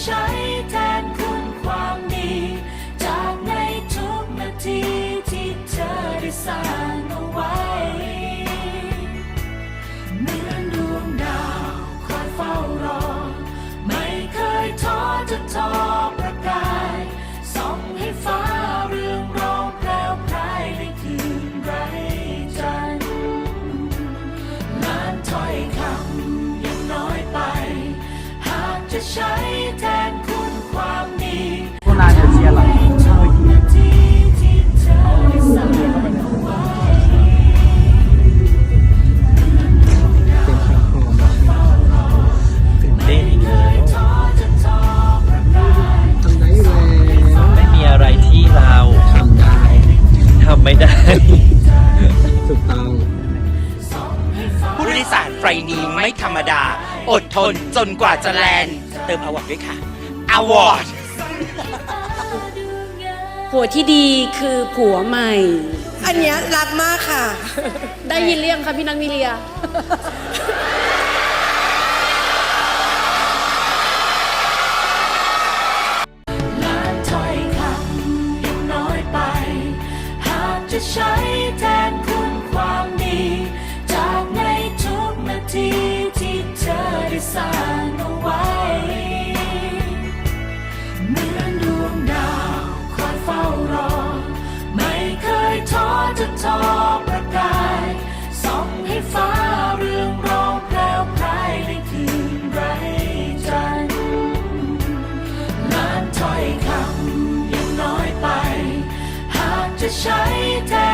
ใช้แทนคุณความดี จากในทุกนาทีที่เธอได้สร้าง ไม่ได้ ถูกต้องผู้โดยสารไฟล์นี้ไม่ธรรมดา อดทนจนกว่าจะแลนด์เติมอวอร์ดด้วยค่ะอวอร์ดผัวที่ดีคือผัวใหม่ อันเนี้ยรักมากค่ะ ได้ยินเรียงคะพี่นังมิเลีย จะใช้แทนคุณความดี จากในทุกนาทีที่เธอได้สร้างเอาไว้เหมือนดวงดาวคอยเฝ้ารอ ไม่เคยท้อจะท้อ ใช้แทน